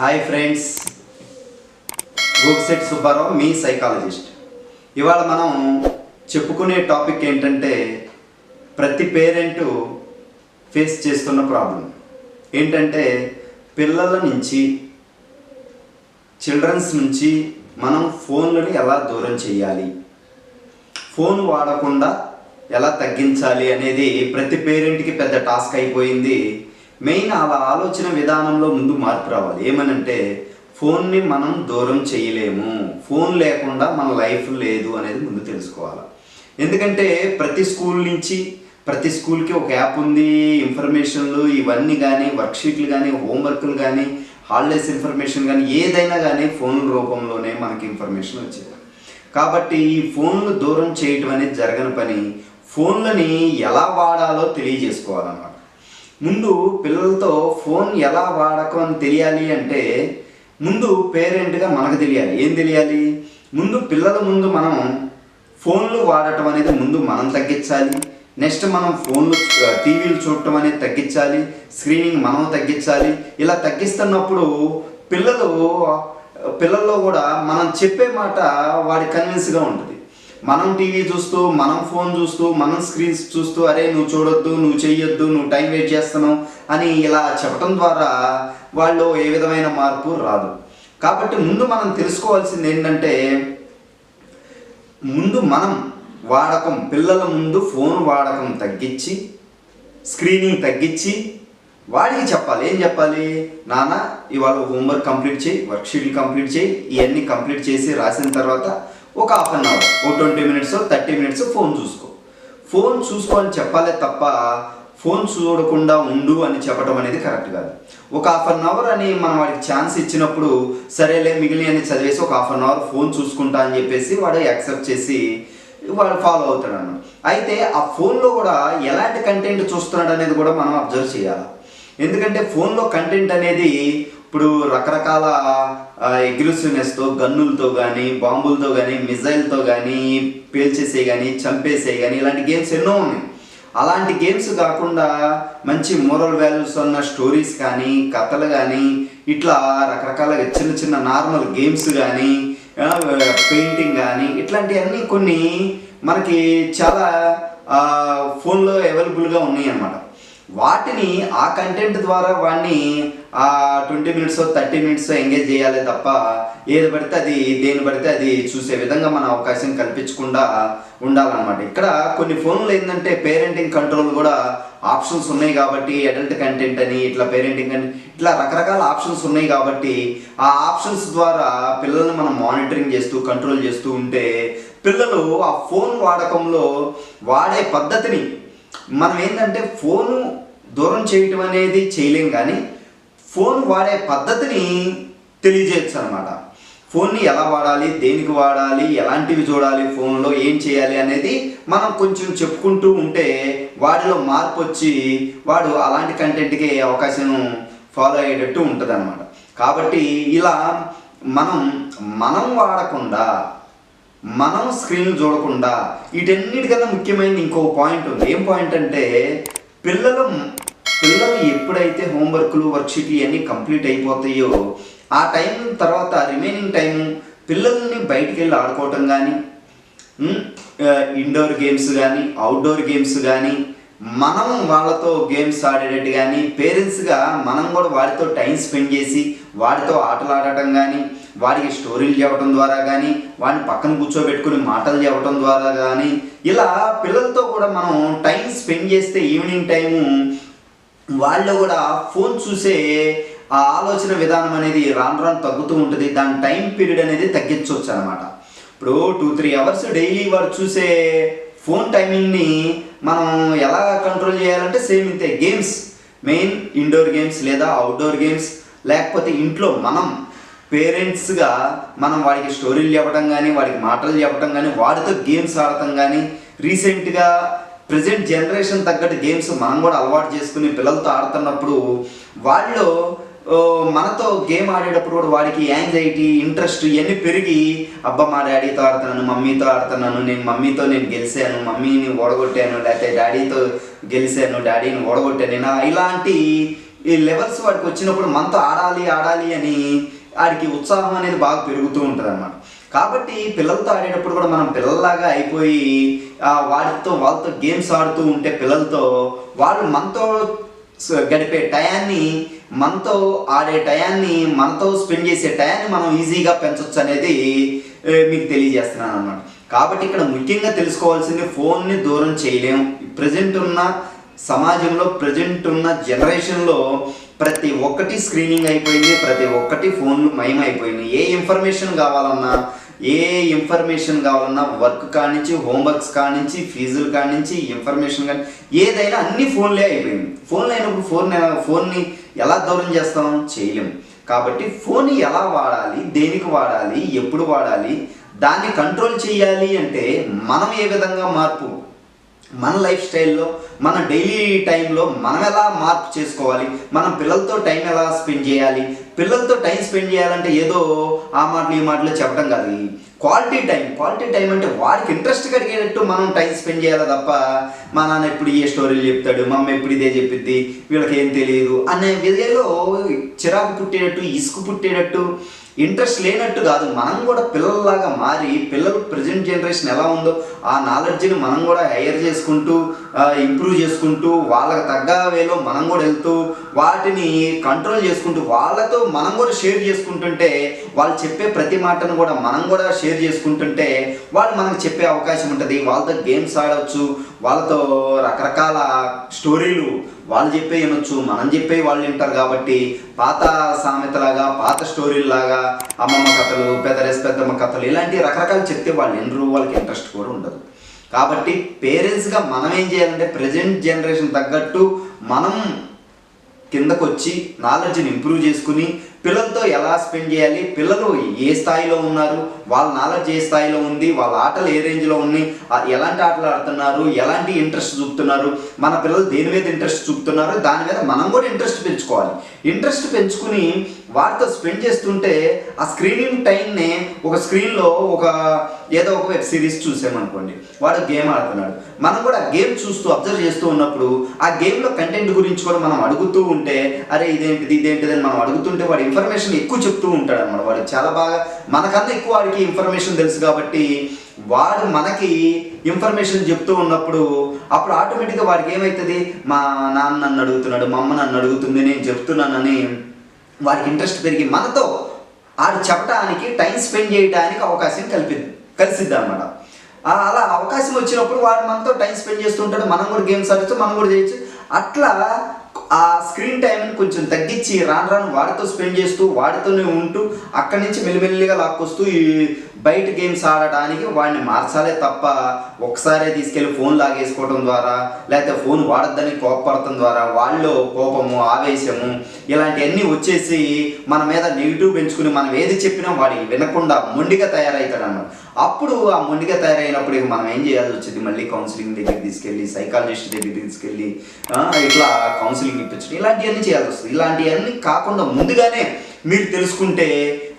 Hi friends గోక్సెట్ సుబ్బారావు మీ psychologist ఇవాళ మనం చెప్పుకునే టాపిక్ ఏంటంటే ప్రతి పేరెంట్ ఫేస్ చేస్తున్న ప్రాబ్లం ఏంటంటే పిల్లల నుంచి చిల్డ్రన్స్ నుంచి మనం ఫోన్లను ఎలా దూరం చేయాలి? ఫోన్ వాడకుండా ఎలా తగ్గించాలి అనేది ప్రతి పేరెంట్కి పెద్ద టాస్క్ అయిపోయింది. మెయిన్ అలా ఆలోచన విధానంలో ముందు మార్పు రావాలి. ఏమనంటే ఫోన్ని మనం దూరం చేయలేము. ఫోన్ లేకుండా మన లైఫ్ లేదు అనేది ముందు తెలుసుకోవాలి. ఎందుకంటే ప్రతి స్కూల్ నుంచి ప్రతి స్కూల్కి ఒక యాప్ ఉంది. ఇన్ఫర్మేషన్లు ఇవన్నీ కానీ వర్క్షీట్లు కానీ హోంవర్క్లు కానీ హాలిడేస్ ఇన్ఫర్మేషన్ కానీ ఏదైనా కానీ ఫోన్ రూపంలోనే మనకి ఇన్ఫర్మేషన్ వచ్చేది. కాబట్టి ఈ ఫోన్లు దూరం చేయటం అనేది జరగని పని ఫోన్లని ఎలా వాడాలో తెలియజేసుకోవాలన్నమాట. ముందు పిల్లలతో ఫోన్ ఎలా వాడకం అని తెలియాలి అంటే ముందు పేరెంట్గా మనకు తెలియాలి. ఏం తెలియాలి? ముందు పిల్లల ముందు మనం ఫోన్లు వాడటం అనేది ముందు మనం తగ్గించాలి. నెక్స్ట్ మనం ఫోన్లు టీవీలు చూడటం అనేది తగ్గించాలి. స్క్రీనింగ్ మనం తగ్గించాలి. ఇలా తగ్గిస్తున్నప్పుడు పిల్లలు పిల్లల్లో కూడా మనం చెప్పే మాట వాడి కన్విన్స్గా ఉంటుంది. మనం టీవీ చూస్తూ మనం ఫోన్ చూస్తూ మనం స్క్రీన్స్ చూస్తూ అరే నువ్వు చూడొద్దు నువ్వు చెయ్యొద్దు నువ్వు టైం వేస్ట్ చేస్తున్నావు అని ఇలా చెప్పడం ద్వారా వాళ్ళు ఏ విధమైన మార్పు రాదు. కాబట్టి ముందు మనం తెలుసుకోవాల్సింది ఏంటంటే ముందు మనం వాడకం పిల్లల ముందు ఫోన్ వాడకం తగ్గించి స్క్రీనింగ్ తగ్గించి వాడికి చెప్పాలి. ఏం చెప్పాలి? నాన్న ఇవాళ హోంవర్క్ కంప్లీట్ చేయి వర్క్షీట్లు కంప్లీట్ చేయి ఇవన్నీ కంప్లీట్ చేసి రాసిన తర్వాత ఒక half an hour or twenty minutes thirty minutes phone చూసుకో. ఫోన్ చూసుకో అని చెప్పాలే తప్ప ఫోన్ చూడకుండా ఉండు అని చెప్పడం అనేది కరెక్ట్ కాదు. ఒక హాఫ్ అన్ అవర్ అని మనం వాడికి ఛాన్స్ ఇచ్చినప్పుడు సరేలే మిగిలిన అని చదివేసి ఒక హాఫ్ అన్ అవర్ ఫోన్ చూసుకుంటా అని చెప్పేసి వాడు యాక్సెప్ట్ చేసి వాడు ఫాలో అవుతాడు అన్న అయితే ఆ ఫోన్లో కూడా ఎలాంటి కంటెంట్ చూస్తున్నాడు అనేది కూడా మనం అబ్జర్వ్ చేయాలి? ఎందుకంటే ఫోన్లో కంటెంట్ అనేది ఇప్పుడు రకరకాల అగ్రెసివ్నెస్తో గన్నులతో కానీ బాంబులతో కానీ మిజైల్తో కానీ పేల్చేసే కానీ చంపేసే కానీ ఇలాంటి గేమ్స్ ఎన్నో ఉన్నాయి. అలాంటి గేమ్స్ కాకుండా మంచి మోరల్ వాల్యూస్ ఉన్న స్టోరీస్ కానీ కథలు కానీ ఇట్లా రకరకాల చిన్న చిన్న నార్మల్ గేమ్స్ కానీ పెయింటింగ్ కానీ ఇట్లాంటివన్నీ కొన్ని మనకి చాలా ఫోన్లో అవైలబుల్గా ఉన్నాయి అన్నమాట వాటిని ఆ కంటెంట్ ద్వారా వాడిని ఆ twenty minutes thirty minutes engage చేయాలి తప్ప ఏది పడితే అది దేని పడితే అది చూసే విధంగా మన అవకాశం కల్పించకుండా ఉండాలన్నమాట. ఇక్కడ కొన్ని ఫోన్లు ఏంటంటే పేరెంటింగ్ కంట్రోల్ కూడా ఆప్షన్స్ ఉన్నాయి కాబట్టి అడల్ట్ కంటెంట్ అని ఇట్లా పేరెంటింగ్ అని ఇట్లా రకరకాల ఆప్షన్స్ ఉన్నాయి కాబట్టి ఆ ఆప్షన్స్ ద్వారా పిల్లల్ని మనం మానిటరింగ్ చేస్తూ కంట్రోల్ చేస్తూ ఉంటే పిల్లలు ఆ ఫోన్ వాడకంలో వాడే పద్ధతిని మనం ఏంటంటే ఫోను దూరం చేయటం అనేది చేయలేం కానీ ఫోన్ వాడే పద్ధతిని తెలియజేయచ్చు అనమాట ఫోన్ని ఎలా వాడాలి దేనికి వాడాలి ఎలాంటివి చూడాలి ఫోన్లో ఏం చేయాలి అనేది మనం కొంచెం చెప్పుకుంటూ ఉంటే వాడిలో మార్పు వచ్చి వాడు అలాంటి కంటెంట్కి అవకాశం ఫాలో అయ్యేటట్టు ఉంటుంది అనమాట కాబట్టి ఇలా మనం మనం వాడకుండా మనం స్క్రీన్లు చూడకుండా వీటన్నిటికన్నా ముఖ్యమైనది ఇంకో పాయింట్ ఉంది. ఏం పాయింట్ అంటే పిల్లలు పిల్లలు ఎప్పుడైతే హోంవర్క్లు వర్క్షీట్లు ఇవన్నీ కంప్లీట్ అయిపోతాయో ఆ టైం తర్వాత రిమైనింగ్ టైం పిల్లల్ని బయటికి వెళ్ళి ఆడుకోవటం కానీ ఇండోర్ గేమ్స్ కానీ అవుట్డోర్ గేమ్స్ కానీ మనం వాళ్ళతో గేమ్స్ ఆడేటట్టు కానీ పేరెంట్స్గా మనం కూడా వారితో టైం స్పెండ్ చేసి వారితో ఆటలు ఆడటం కానీ వారికి స్టోరీలు చెప్పడం ద్వారా కానీ వాడిని పక్కన కూర్చోబెట్టుకుని మాటలు చెప్పడం ద్వారా కానీ ఇలా పిల్లలతో కూడా మనం టైం స్పెండ్ చేస్తే ఈవినింగ్ టైము వాళ్ళు కూడా ఫోన్ చూసే ఆ ఆలోచన విధానం అనేది రాను రాను తగ్గుతూ ఉంటుంది. దాని టైం పీరియడ్ అనేది తగ్గించవచ్చు అనమాట ఇప్పుడు టూ త్రీ అవర్స్ డైలీ వాడు చూసే ఫోన్ టైమింగ్ని మనం ఎలా కంట్రోల్ చేయాలంటే సేమ్ ఇంతే. గేమ్స్ మెయిన్ ఇండోర్ గేమ్స్ లేదా అవుట్డోర్ గేమ్స్ లేకపోతే ఇంట్లో మనం పేరెంట్స్గా మనం వాడికి స్టోరీలు చెప్పడం కానీ వాడికి మాటలు చెప్పడం కానీ వాడితో గేమ్స్ ఆడటం కానీ రీసెంట్గా ప్రజెంట్ జనరేషన్ తగ్గట్టు గేమ్స్ మనం కూడా అలవాటు చేసుకుని పిల్లలతో ఆడుతున్నప్పుడు వాళ్ళు మనతో గేమ్ ఆడేటప్పుడు కూడా వాడికి యాంగ్జైటీ ఇంట్రెస్ట్ ఇవన్నీ పెరిగి అబ్బా మా డాడీతో ఆడుతున్నాను మమ్మీతో ఆడుతున్నాను నేను మమ్మీతో నేను గెలిచాను మమ్మీని ఓడగొట్టాను లేకపోతే డాడీతో గెలిచాను డాడీని ఓడగొట్టాను. నేను ఇలాంటి ఈ లెవెల్స్ వాడికి వచ్చినప్పుడు మనతో ఆడాలి ఆడాలి అని వాడికి ఉత్సాహం అనేది బాగా పెరుగుతూ ఉంటుంది అనమాట కాబట్టి పిల్లలతో ఆడేటప్పుడు కూడా మనం పిల్లల్లాగా అయిపోయి వాడితో వాళ్ళతో గేమ్స్ ఆడుతూ ఉంటే పిల్లలతో వాళ్ళు మనతో గడిపే టయాన్ని మనతో ఆడే టయాన్ని మనతో స్పెండ్ చేసే టయాన్ని మనం ఈజీగా పెంచవచ్చు అనేది మీకు తెలియజేస్తున్నాను అన్నమాట. కాబట్టి ఇక్కడ ముఖ్యంగా తెలుసుకోవాల్సింది ఫోన్ని దూరం చేయలేము. ప్రజెంట్ ఉన్న సమాజంలో ప్రజెంట్ ఉన్న జనరేషన్లో ప్రతి ఒక్కటి స్క్రీనింగ్ అయిపోయింది ప్రతి ఒక్కటి ఫోన్లు మయమైపోయింది ఏ ఇన్ఫర్మేషన్ కావాలన్నా ఏ ఇన్ఫర్మేషన్ కావాలన్నా వర్క్ కానించి హోంవర్క్స్ కానించి ఫీజులు కానించి ఇన్ఫర్మేషన్ కానీ ఏదైనా అన్ని ఫోన్లే అయిపోయింది. ఫోన్లు అయినప్పుడు ఫోన్ ఫోన్ని ఎలా దూరం చేస్తాం? చేయలేం. కాబట్టి ఫోన్ ఎలా వాడాలి? దేనికి వాడాలి? ఎప్పుడు వాడాలి? దాన్ని కంట్రోల్ చేయాలి అంటే మనం ఏ విధంగా మార్పు? మన లైఫ్ స్టైల్లో మన డైలీ టైంలో మనం ఎలా మార్పు చేసుకోవాలి? మనం పిల్లలతో టైం ఎలా స్పెండ్ చేయాలి? పిల్లలతో టైం స్పెండ్ చేయాలంటే ఏదో ఆ మాటలు ఈ మాటలు చెప్పడం కాదు. క్వాలిటీ టైం క్వాలిటీ టైం అంటే వారికి ఇంట్రెస్ట్ కలిగేటట్టు మనం టైం స్పెండ్ చేయాలి తప్ప మా నాన్న ఎప్పుడు ఏ స్టోరీలు చెప్తాడు మా అమ్మ ఎప్పుడు ఇదే చెప్పిద్ది వీళ్ళకి ఏం తెలియదు అనే విధంలో చిరాకు పుట్టేటట్టు ఇసుకు పుట్టేటట్టు ఇంట్రెస్ట్ లేనట్టు కాదు. మనం కూడా పిల్లల్లాగా మారి పిల్లలు ప్రజెంట్ జనరేషన్ ఎలా ఉందో ఆ నాలెడ్జ్ని మనం కూడా హైయర్ చేసుకుంటూ ఇంప్రూవ్ చేసుకుంటూ వాళ్ళకి తగ్గ వేలో మనం కూడా వెళ్తూ వాటిని కంట్రోల్ చేసుకుంటూ వాళ్ళతో మనం కూడా షేర్ చేసుకుంటుంటే వాళ్ళు చెప్పే ప్రతి మాటను కూడా మనం కూడా షేర్ చేసుకుంటుంటే వాళ్ళు మనకు చెప్పే అవకాశం ఉంటుంది. వాళ్ళతో గేమ్స్ ఆడవచ్చు వాళ్ళతో రకరకాల స్టోరీలు వాళ్ళు చెప్పే వినొచ్చు మనం చెప్పే వాళ్ళు వింటారు కాబట్టి పాత సామెతలాగా పాత స్టోరీలాగా అమ్మమ్మ కథలు పెద్దరేస్ పెద్దమ్మ కథలు ఇలాంటి రకరకాలు చెప్తే వాళ్ళు వినరు వాళ్ళకి ఇంట్రెస్ట్ కూడా ఉండదు. కాబట్టి పేరెంట్స్గా మనం ఏం చేయాలంటే ప్రజెంట్ జనరేషన్ తగ్గట్టు మనం కిందకు వచ్చి నాలెడ్జ్ని ఇంప్రూవ్ చేసుకుని పిల్లలతో ఎలా స్పెండ్ చేయాలి? పిల్లలు ఏ స్థాయిలో ఉన్నారు? వాళ్ళ నాలెడ్జ్ ఏ స్థాయిలో ఉంది? వాళ్ళ ఆటలు ఏ రేంజ్లో ఉన్నాయి? ఎలాంటి ఆటలు ఆడుతున్నారు? ఎలాంటి ఇంట్రెస్ట్ చూపుతున్నారు? మన పిల్లలు దేని మీద ఇంట్రెస్ట్ చూపుతున్నారు దాని మీద మనం కూడా ఇంట్రెస్ట్ పెంచుకోవాలి. ఇంట్రెస్ట్ పెంచుకుని వారితో స్పెండ్ చేస్తుంటే ఆ స్క్రీనింగ్ టైంని ఒక స్క్రీన్లో ఒక ఏదో ఒక వెబ్ సిరీస్ చూసామనుకోండి వాడు గేమ్ ఆడుతున్నాడు. మనం కూడా ఆ గేమ్ చూస్తూ అబ్జర్వ్ చేస్తూ ఉన్నప్పుడు ఆ గేమ్లో కంటెంట్ గురించి కూడా మనం అడుగుతూ ఉంటే అరే ఇదేంటిది ఇదేంటిది అని మనం అడుగుతుంటే వాడు ఇన్ఫర్మేషన్ ఎక్కువ చెప్తూ ఉంటాడు అనమాట వాడు చాలా బాగా మనకన్నా ఎక్కువ వాడికి ఇన్ఫర్మేషన్ తెలుసు కాబట్టి వాడు మనకి ఇన్ఫర్మేషన్ చెప్తూ ఉన్నప్పుడు అప్పుడు ఆటోమేటిక్గా వాడికి ఏమవుతుంది మా నాన్న నన్ను అడుగుతున్నాడు మా అమ్మ నన్ను అడుగుతుంది నేను చెప్తున్నానని వాడికి ఇంట్రెస్ట్ పెరిగి మనతో ఆడు చెప్పడానికి టైం స్పెండ్ చేయడానికి అవకాశం కల్పి కలిసిద్ది అనమాట అలా అవకాశం వచ్చినప్పుడు వాడు మనతో టైం స్పెండ్ చేస్తుంటాడు మనం కూడా గేమ్స్ ఆడచ్చు మనం కూడా చేయొచ్చు. అట్లా ఆ స్క్రీన్ టైంని కొంచెం తగ్గించి రాను రాను వాడితో స్పెండ్ చేస్తూ వాడితోనే ఉంటూ అక్కడి నుంచి మెల్లిమెల్లిగా లాక్కొస్తూ ఈ బయట గేమ్స్ ఆడటానికి వాడిని మార్చాలే తప్ప ఒకసారే తీసుకెళ్ళి ఫోన్ లాగేసుకోవడం ద్వారా లేకపోతే ఫోన్ వాడద్దని కోపపడటం ద్వారా వాళ్ళు కోపము ఆవేశము ఇలాంటివన్నీ వచ్చేసి మన మీద నెగిటివ్ పెంచుకుని మనం ఏది చెప్పినా వాడికి వినకుండా మొండిగా తయారవుతాడు అప్పుడు ఆ మొండిగా తయారైనప్పుడు ఇక మనం ఏం చేయాల్సి వచ్చింది? మళ్ళీ కౌన్సిలింగ్ దగ్గరికి తీసుకెళ్ళి సైకాలజిస్ట్ దగ్గరికి తీసుకెళ్ళి ఇట్లా కౌన్సిలింగ్ ఇప్పించడం ఇలాంటివన్నీ చేయాల్సి వస్తుంది. ఇలాంటివన్నీ కాకుండా ముందుగానే మీరు తెలుసుకుంటే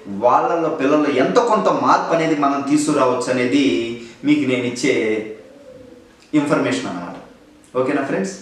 వాళ్ళలో పిల్లల్లో ఎంత కొంత మార్పు అనేది మనం తీసుకురావచ్చు అనేది మీకు నేను ఇచ్చే ఇన్ఫర్మేషన్ అన్నమాట. ఓకేనా ఫ్రెండ్స్